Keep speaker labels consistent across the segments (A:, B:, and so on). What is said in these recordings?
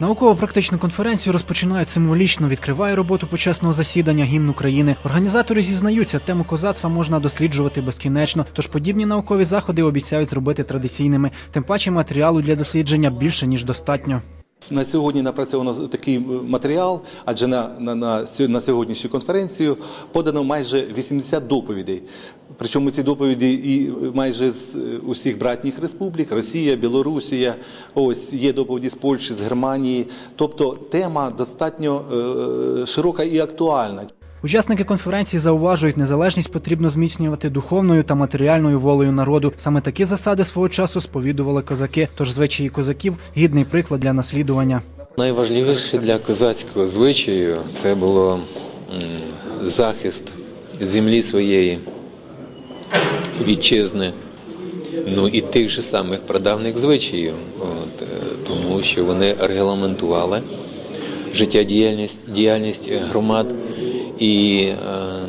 A: Науково-практичну конференцію розпочинають символічно. Відкриває роботу почесного засідання гімн України. Організатори зізнаються, тему козацтва можна досліджувати безкінечно. Тож подібні наукові заходи обіцяють зробити традиційними. Тим паче матеріалу для дослідження більше ніж достатньо.
B: На сьогодні напрацьовано такий матеріал, адже на, на, на, на сьогоднішню конференцію подано майже 80 доповідей. Причому ці доповіді і майже з е, усіх братніх республік Росія, Білорусія, ось є доповіді з Польщі, з Германії. Тобто тема достатньо е, широка і актуальна.
A: Учасники конференції зауважують, незалежність потрібно зміцнювати духовною та матеріальною волею народу. Саме такі засади свого часу сповідували козаки. Тож звичаї козаків гідний приклад для наслідування.
C: Найважливіше для козацького звичаю це було захист землі своєї, вітчизни, ну і тих же самих прадавних звичаїв, От, е, тому що вони регламентували життєдіяльність діяльність громад, і е,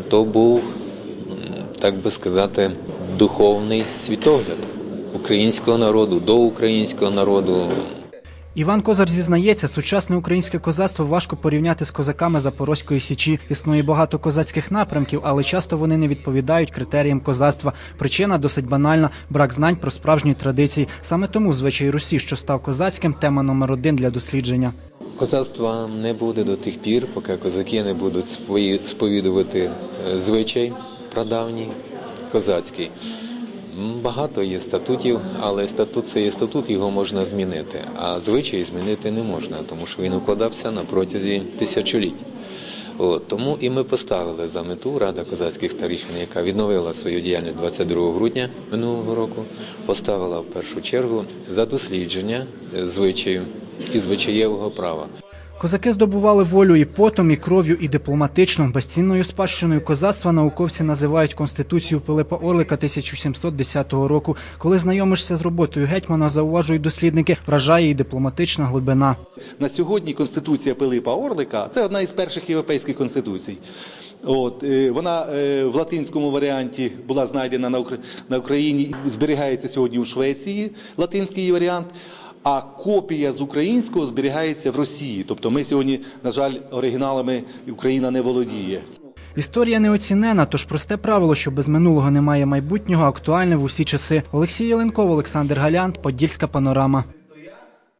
C: то був, так би сказати, духовний світогляд українського народу, до українського народу.
A: Іван Козар зізнається, сучасне українське козацтво важко порівняти з козаками Запорозької січі. Існує багато козацьких напрямків, але часто вони не відповідають критеріям козацтва. Причина досить банальна брак знань про справжні традиції. Саме тому звичай Русі, що став козацьким, тема номер один для дослідження.
C: Козацтва не буде до тих пір, поки козаки не будуть спої- сповідувати е, звичай прадавній козацький. Багато є статутів, але статут це є статут, його можна змінити. А звичай змінити не можна, тому що він укладався на протязі тисячоліть. От, тому і ми поставили за мету Рада козацьких старішин, яка відновила свою діяльність 22 грудня минулого року, поставила в першу чергу за дослідження е, звичаїв і звичаєвого права.
A: Козаки здобували волю і потом, і кров'ю, і дипломатично. Безцінною спадщиною козацтва науковці називають Конституцію Пилипа Орлика 1710 року. Коли знайомишся з роботою гетьмана, зауважують дослідники, вражає і дипломатична глибина.
B: На сьогодні Конституція Пилипа Орлика це одна із перших європейських конституцій. От, е, вона е, в латинському варіанті була знайдена на, Укра- на Україні, зберігається сьогодні у Швеції, латинський варіант. А копія з українського зберігається в Росії. Тобто ми сьогодні, на жаль, оригіналами Україна не володіє.
A: Історія неоцінена, тож просте правило, що без минулого немає майбутнього, актуальне в усі часи. Олексій Яленков, Олександр Галянт, Подільська панорама.